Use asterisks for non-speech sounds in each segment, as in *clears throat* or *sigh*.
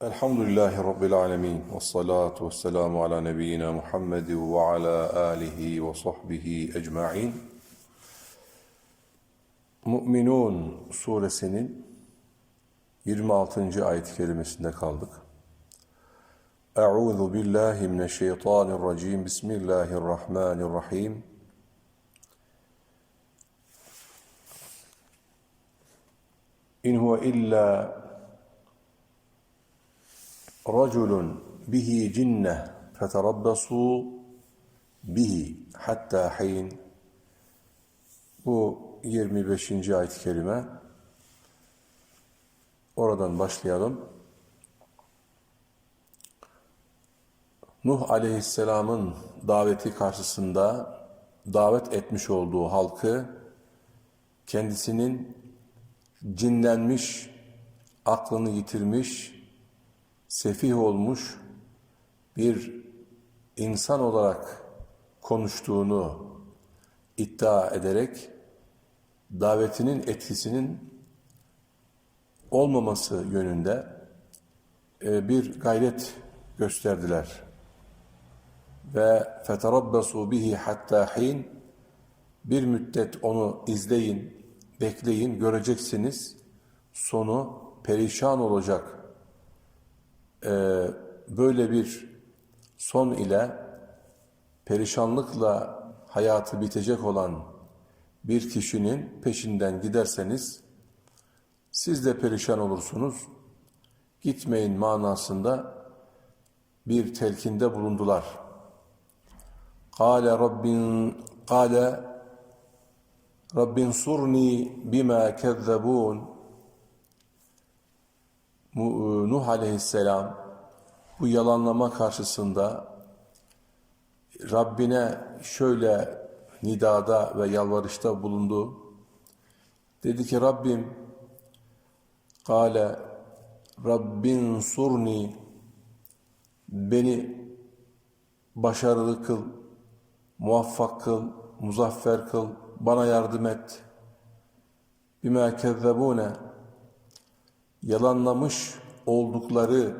Elhamdülillahi Rabbil alemin. Ve salatu ve selamu ala nebiyyina Muhammed ve ala alihi ve sahbihi ecma'in. Mü'minun suresinin 26. ayet-i kerimesinde kaldık. Euzu billahi mineşşeytanirracim. Bismillahirrahmanirrahim. İn huve illa رجل به جنة فتربصوا به hatta حين Bu 25. ayet-i kerime. Oradan başlayalım. Nuh aleyhisselamın daveti karşısında davet etmiş olduğu halkı kendisinin cinlenmiş, aklını yitirmiş, sefih olmuş bir insan olarak konuştuğunu iddia ederek davetinin etkisinin olmaması yönünde e, bir gayret gösterdiler. Ve feterabbasu bihi hatta hin bir müddet onu izleyin, bekleyin, göreceksiniz. Sonu perişan olacak böyle bir son ile perişanlıkla hayatı bitecek olan bir kişinin peşinden giderseniz siz de perişan olursunuz. Gitmeyin manasında bir telkinde bulundular. Kale Rabbin kale Rabbin surni bima kezzebun Nuh aleyhisselam bu yalanlama karşısında Rabbine şöyle nidada ve yalvarışta bulundu. Dedi ki Rabbim Kale Rabbin surni beni başarılı kıl, muvaffak kıl, muzaffer kıl, bana yardım et. Bima kezzebune yalanlamış oldukları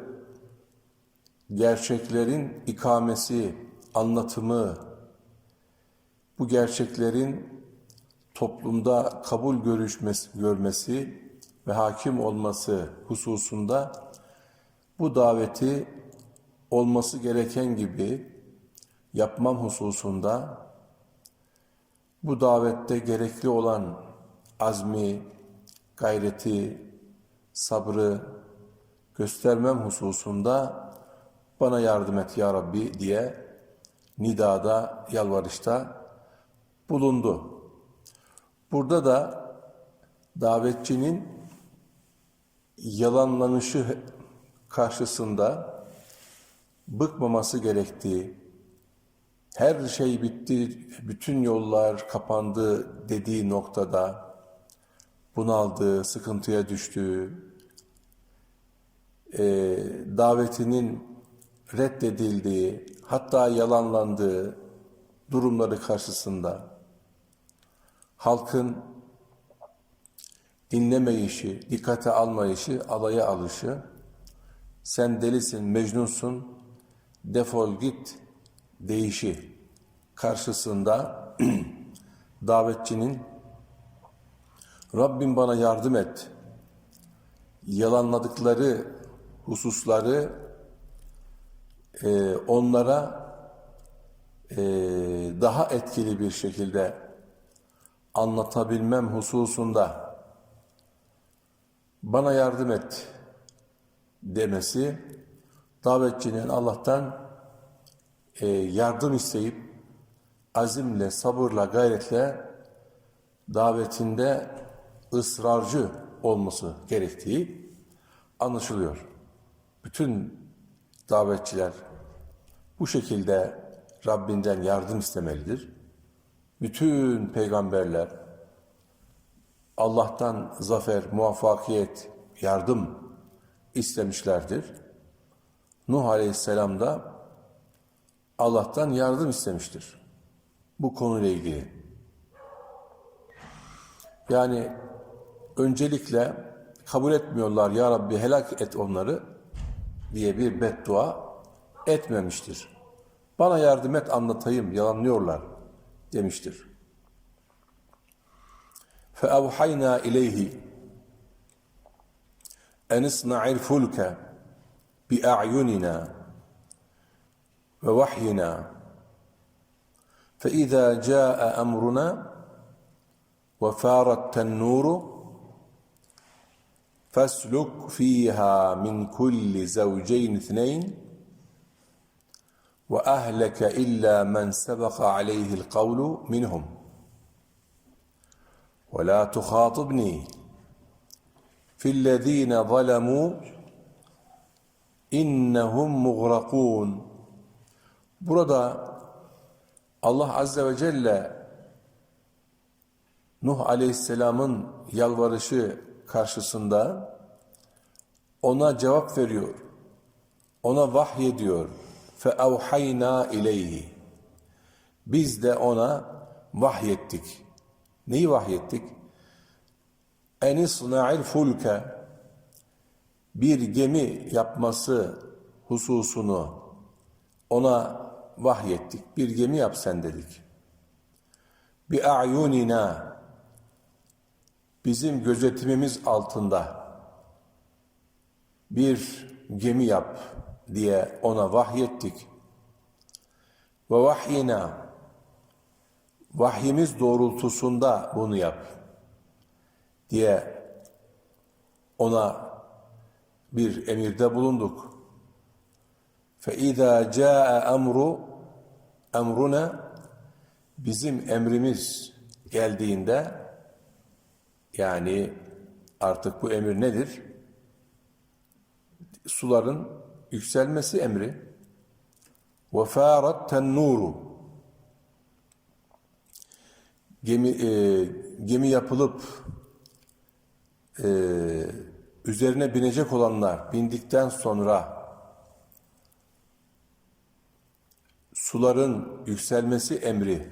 gerçeklerin ikamesi, anlatımı, bu gerçeklerin toplumda kabul görüşmesi, görmesi ve hakim olması hususunda bu daveti olması gereken gibi yapmam hususunda bu davette gerekli olan azmi, gayreti, sabrı göstermem hususunda bana yardım et ya Rabbi diye nidada, yalvarışta bulundu. Burada da davetçinin yalanlanışı karşısında bıkmaması gerektiği, her şey bitti, bütün yollar kapandı dediği noktada bunaldığı, sıkıntıya düştüğü, e, davetinin reddedildiği, hatta yalanlandığı durumları karşısında halkın dinlemeyişi, dikkate almayışı, alaya alışı, sen delisin, mecnunsun, defol git deyişi karşısında *clears throat* davetçinin Rabbim bana yardım et. Yalanladıkları hususları e, onlara e, daha etkili bir şekilde anlatabilmem hususunda bana yardım et demesi davetçinin Allah'tan e, yardım isteyip azimle, sabırla, gayretle davetinde ısrarcı olması gerektiği anlaşılıyor. Bütün davetçiler bu şekilde Rabbinden yardım istemelidir. Bütün peygamberler Allah'tan zafer, muvaffakiyet, yardım istemişlerdir. Nuh Aleyhisselam da Allah'tan yardım istemiştir. Bu konuyla ilgili. Yani öncelikle kabul etmiyorlar ya Rabbi helak et onları. diye bir beddua etmemiştir. Bana yardım et anlatayım, yalanlıyorlar demiştir. فَاَوْحَيْنَا اِلَيْهِ اَنْ اصْنَعِ الْفُلْكَ بِأَعْيُنِنَا وَوَحْيِنَا فَإِذَا جَاءَ أَمْرُنَا وَفَارَتْ النُّورُ فَاسْلُكْ فِيهَا مِنْ كُلِّ زَوْجَيْنِ اثْنَيْنِ وَأَهْلَكَ إِلَّا مَنْ سَبَقَ عَلَيْهِ الْقَوْلُ مِنْهُمْ. وَلَا تُخَاطِبْنِي فِي الَّذ۪ينَ ظَلَمُوا اِنَّهُمْ مُغْرَقُونَ. Burada Allah Azze ve Celle Nuh Aleyhisselam'ın yalvarışı karşısında ona cevap veriyor. Ona vahyediyor. فَاَوْحَيْنَا اِلَيْهِ Biz de ona vahyettik. Neyi vahyettik? اَنِصْنَعِ الْفُلْكَ Bir gemi yapması hususunu ona vahyettik. Bir gemi yap sen dedik. بِاَعْيُنِنَا Bizim gözetimimiz altında bir gemi yap diye ona vahyettik. Ve vahyina vahyimiz doğrultusunda bunu yap diye ona bir emirde bulunduk. فَاِذَا جَاءَ emru emruna bizim emrimiz geldiğinde yani artık bu emir nedir? Suların yükselmesi emri. وَفَارَتْ تَنُّورُ Gemi, e, gemi yapılıp e, üzerine binecek olanlar bindikten sonra suların yükselmesi emri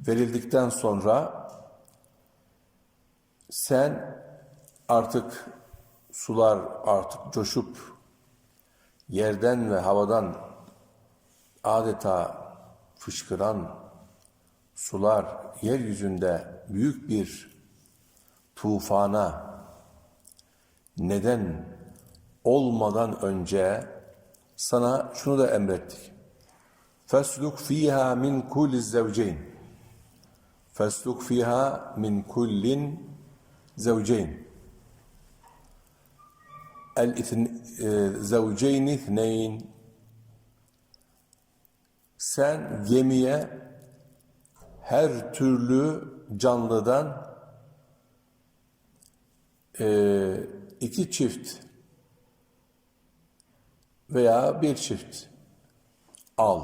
verildikten sonra sen artık sular artık coşup yerden ve havadan adeta fışkıran sular yeryüzünde büyük bir tufana neden olmadan önce sana şunu da emrettik. Fesluk fiha min kulli zevceyn. Fesluk fiha min kullin zevceyn. El zevceyn ithneyn. Sen gemiye her türlü canlıdan e, iki çift veya bir çift al.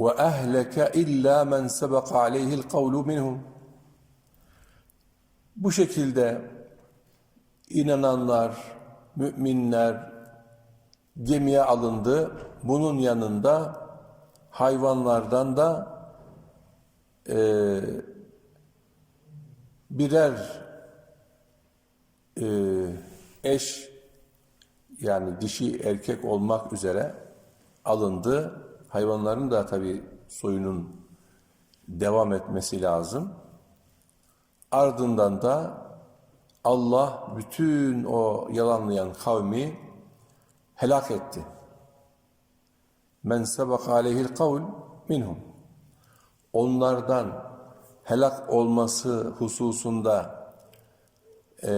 Ve ehleke illa men sebeka aleyhi'l kavlu minhum. Bu şekilde inananlar, müminler gemiye alındı. Bunun yanında hayvanlardan da e, birer e, eş yani dişi erkek olmak üzere alındı. Hayvanların da tabi soyunun devam etmesi lazım. Ardından da Allah bütün o yalanlayan kavmi helak etti. Men sebek aleyhil kavl minhum. Onlardan helak olması hususunda e,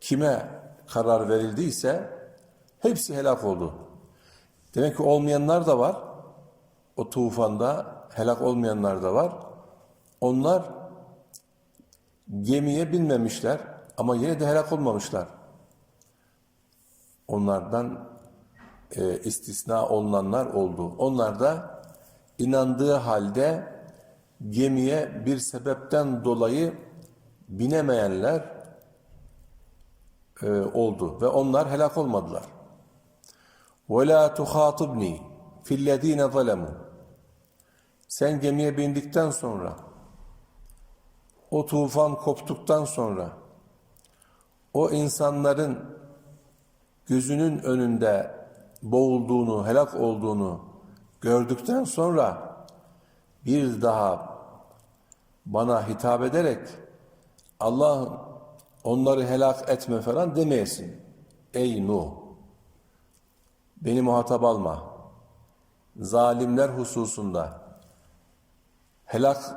kime karar verildiyse hepsi helak oldu. Demek ki olmayanlar da var. O tufanda helak olmayanlar da var. Onlar gemiye binmemişler ama yine de helak olmamışlar. Onlardan e, istisna olunanlar oldu. Onlar da inandığı halde gemiye bir sebepten dolayı binemeyenler e, oldu ve onlar helak olmadılar. وَلَا تُخَاطِبْنِي فِي الَّذ۪ينَ ظَلَمُوا Sen gemiye bindikten sonra, o tufan koptuktan sonra, o insanların gözünün önünde boğulduğunu, helak olduğunu gördükten sonra bir daha bana hitap ederek Allah'ım onları helak etme falan demeyesin. Ey Nuh! Beni muhatap alma. Zalimler hususunda, helak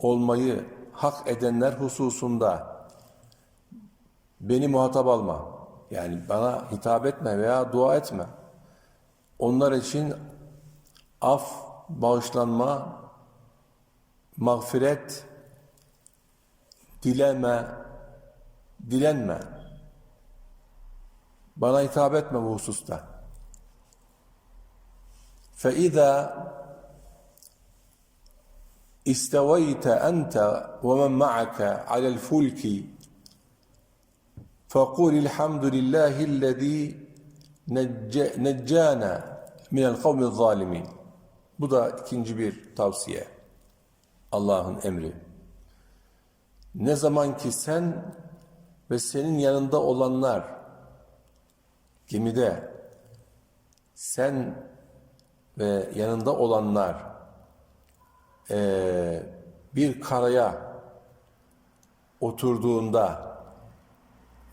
olmayı hak edenler hususunda beni muhatap alma. Yani bana hitap etme veya dua etme. Onlar için af, bağışlanma, mağfiret dileme, dilenme. Bana hitap etme bu hususta. فَإِذَا استويت أنت ومن معك على الفلك فقول الحمد لله الذي نج- نجانا من القوم الظالمين. Bu da ikinci bir tavsiye. Allah'ın emri. Ne zaman ki sen ve senin yanında olanlar gemide sen ve yanında olanlar eee, bir karaya oturduğunda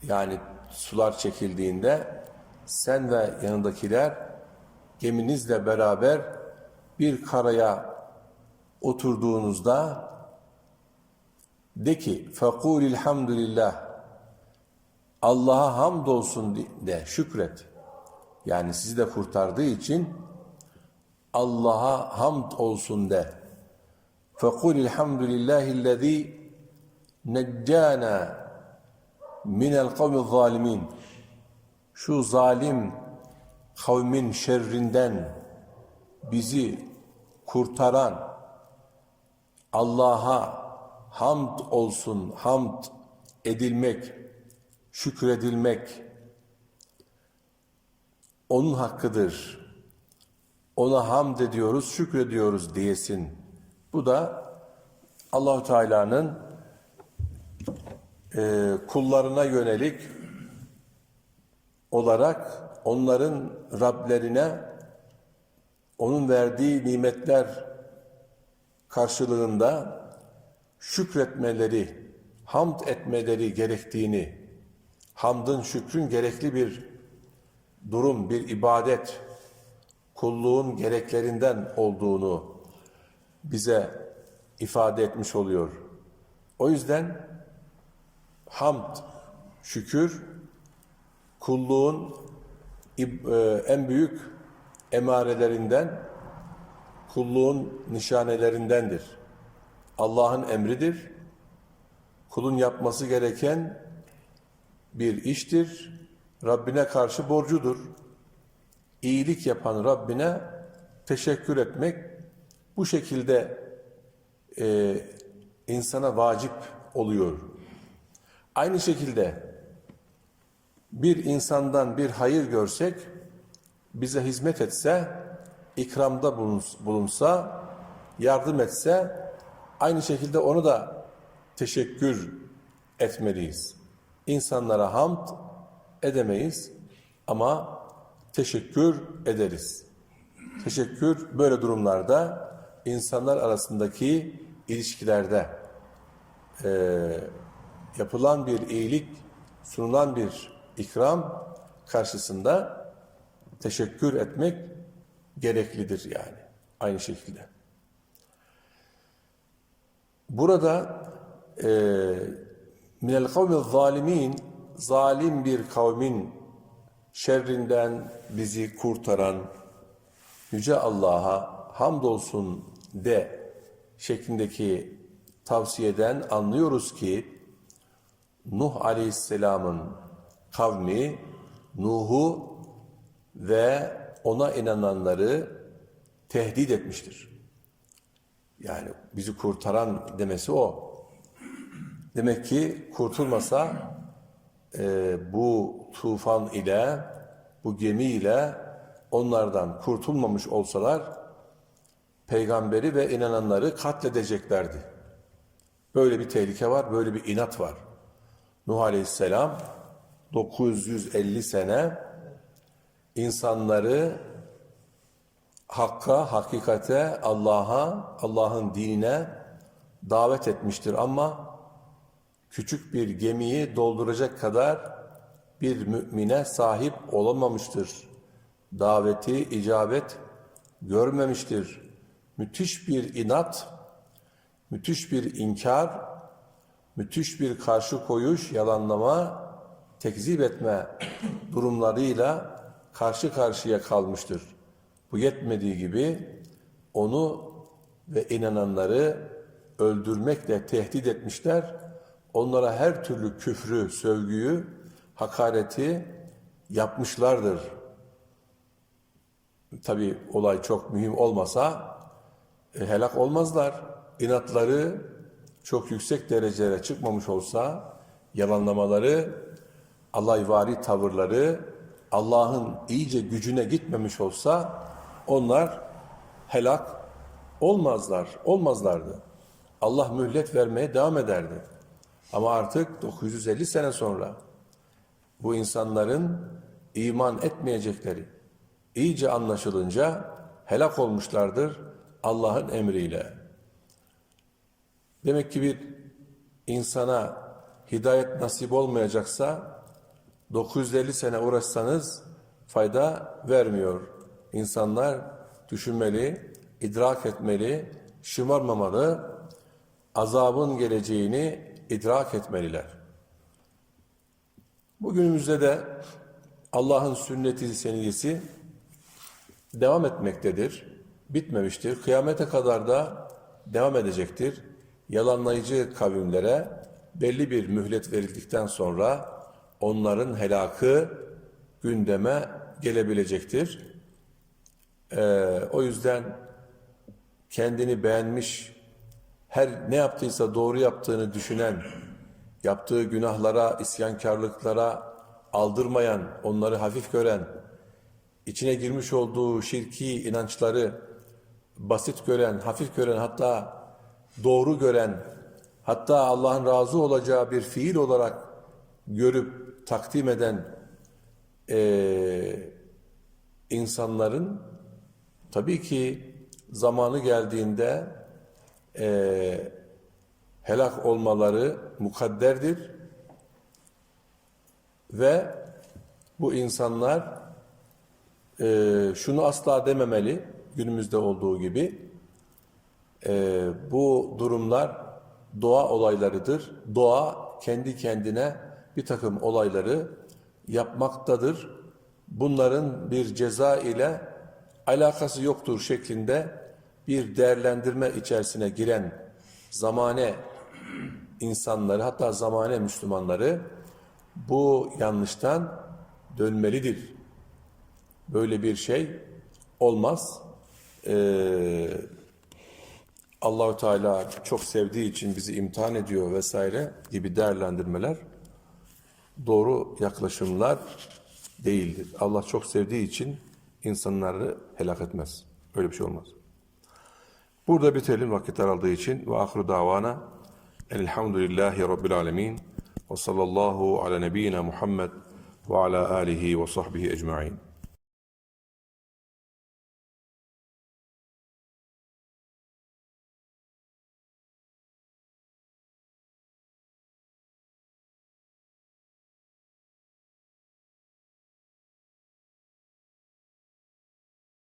yani sular çekildiğinde sen ve yanındakiler geminizle beraber bir karaya oturduğunuzda de ki فَقُولِ elhamdülillah Allah'a hamdolsun de şükret. Yani sizi de kurtardığı için Allah'a hamd olsun de. فَقُولِ الْحَمْدُ لِلّٰهِ الَّذ۪ي نَجَّانَا مِنَ الْقَوْمِ الظَّالِمِينَ Şu zalim kavmin şerrinden bizi kurtaran Allah'a hamd olsun, hamd edilmek, şükredilmek onun hakkıdır. Ona hamd ediyoruz, şükrediyoruz diyesin. Bu da Allahu Teala'nın e, kullarına yönelik olarak onların Rablerine onun verdiği nimetler karşılığında şükretmeleri, hamd etmeleri gerektiğini, hamdın, şükrün gerekli bir durum, bir ibadet, kulluğun gereklerinden olduğunu bize ifade etmiş oluyor. O yüzden hamd, şükür, kulluğun e, en büyük emarelerinden, kulluğun nişanelerindendir. Allah'ın emridir. Kulun yapması gereken bir iştir. Rabbine karşı borcudur. İyilik yapan Rabbine teşekkür etmek bu şekilde e, insana vacip oluyor. Aynı şekilde bir insandan bir hayır görsek, bize hizmet etse, ikramda buluns- bulunsa, yardım etse, aynı şekilde onu da teşekkür etmeliyiz. İnsanlara hamd edemeyiz ama teşekkür ederiz. Teşekkür böyle durumlarda insanlar arasındaki ilişkilerde eee, yapılan bir iyilik, sunulan bir ikram karşısında teşekkür etmek gereklidir yani. Aynı şekilde. Burada eee minel kavmi zalimin zalim bir kavmin şerrinden bizi kurtaran Yüce Allah'a hamdolsun de şeklindeki tavsiyeden anlıyoruz ki Nuh Aleyhisselam'ın kavmi Nuh'u ve ona inananları tehdit etmiştir. Yani bizi kurtaran demesi o. Demek ki kurtulmasa e, bu tufan ile, bu gemi ile onlardan kurtulmamış olsalar peygamberi ve inananları katledeceklerdi. Böyle bir tehlike var, böyle bir inat var. Nuh Aleyhisselam 950 sene insanları hakka, hakikate, Allah'a, Allah'ın dinine davet etmiştir ama küçük bir gemiyi dolduracak kadar bir mümine sahip olamamıştır. Daveti icabet görmemiştir. Müthiş bir inat, müthiş bir inkar, müthiş bir karşı koyuş, yalanlama, tekzip etme *clears throat* durumlarıyla karşı karşıya kalmıştır. Bu yetmediği gibi onu ve inananları öldürmekle tehdit etmişler. Onlara her türlü küfrü, sövgüyü, hakareti yapmışlardır. Tabi olay çok mühim olmasa helak olmazlar. İnatları çok yüksek derecelere çıkmamış olsa, yalanlamaları, alayvari tavırları, Allah'ın iyice gücüne gitmemiş olsa onlar helak olmazlar, olmazlardı. Allah mühlet vermeye devam ederdi. Ama artık 950 sene sonra bu insanların iman etmeyecekleri iyice anlaşılınca helak olmuşlardır Allah'ın emriyle. Demek ki bir insana hidayet nasip olmayacaksa 950 sene uğraşsanız fayda vermiyor. İnsanlar düşünmeli, idrak etmeli, şımarmamalı, azabın geleceğini idrak etmeliler. Bugünümüzde de Allah'ın sünneti seniyesi devam etmektedir. Bitmemiştir. Kıyamete kadar da devam edecektir. Yalanlayıcı kavimlere belli bir mühlet verildikten sonra onların helakı gündeme gelebilecektir. Ee, o yüzden kendini beğenmiş, her ne yaptıysa doğru yaptığını düşünen, yaptığı günahlara, isyankarlıklara aldırmayan, onları hafif gören, içine girmiş olduğu şirki inançları basit gören, hafif gören, hatta doğru gören, hatta Allah'ın razı olacağı bir fiil olarak görüp takdim eden eee, insanların tabii ki zamanı geldiğinde eee, helak olmaları mukadderdir. Ve bu insanlar eee, şunu asla dememeli günümüzde olduğu gibi eee, bu durumlar doğa olaylarıdır. Doğa kendi kendine bir takım olayları yapmaktadır. Bunların bir ceza ile alakası yoktur şeklinde bir değerlendirme içerisine giren zamane insanları hatta zamane Müslümanları bu yanlıştan dönmelidir. Böyle bir şey olmaz. Ee, Allahü Teala çok sevdiği için bizi imtihan ediyor vesaire gibi değerlendirmeler doğru yaklaşımlar değildir. Allah çok sevdiği için insanları helak etmez. Öyle bir şey olmaz. Burada bitelim vakit daraldığı için. Ve ahru davana elhamdülillahi rabbil alemin ve sallallahu ala nebiyyina Muhammed ve ala alihi ve sahbihi ecma'in.